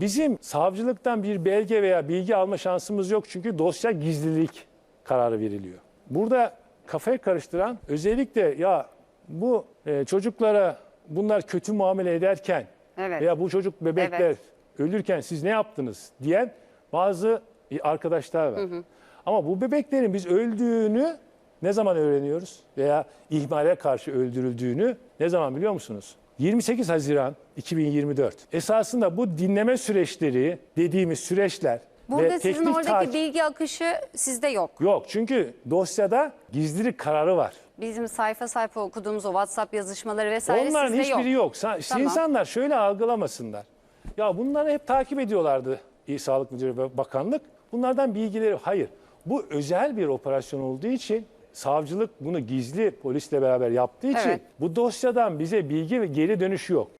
Bizim savcılıktan bir belge veya bilgi alma şansımız yok çünkü dosya gizlilik kararı veriliyor. Burada kafayı karıştıran özellikle ya bu e, çocuklara bunlar kötü muamele ederken Evet. veya bu çocuk bebekler Evet. ölürken siz ne yaptınız diyen bazı arkadaşlar var. Ama bu bebeklerin biz öldüğünü ne zaman öğreniyoruz? Veya ihmale karşı öldürüldüğünü ne zaman biliyor musunuz? 28 Haziran 2024. Esasında bu dinleme süreçleri dediğimiz süreçler Burada ve sizin teknik oradaki takip bilgi akışı sizde yok. yok. Çünkü dosyada gizlilik kararı var. Bizim sayfa sayfa okuduğumuz o WhatsApp yazışmaları vesaire Onların sizde hiçbiri yok. yok. Sa- Tamam. İnsanlar şöyle algılamasınlar. Ya bunları hep takip ediyorlardı İl Sağlık Müdürü ve Bakanlık. Bunlardan bilgileri hayır. Bu özel bir operasyon olduğu için savcılık bunu gizli polisle beraber yaptığı için Evet. bu dosyadan bize bilgi ve geri dönüş yok.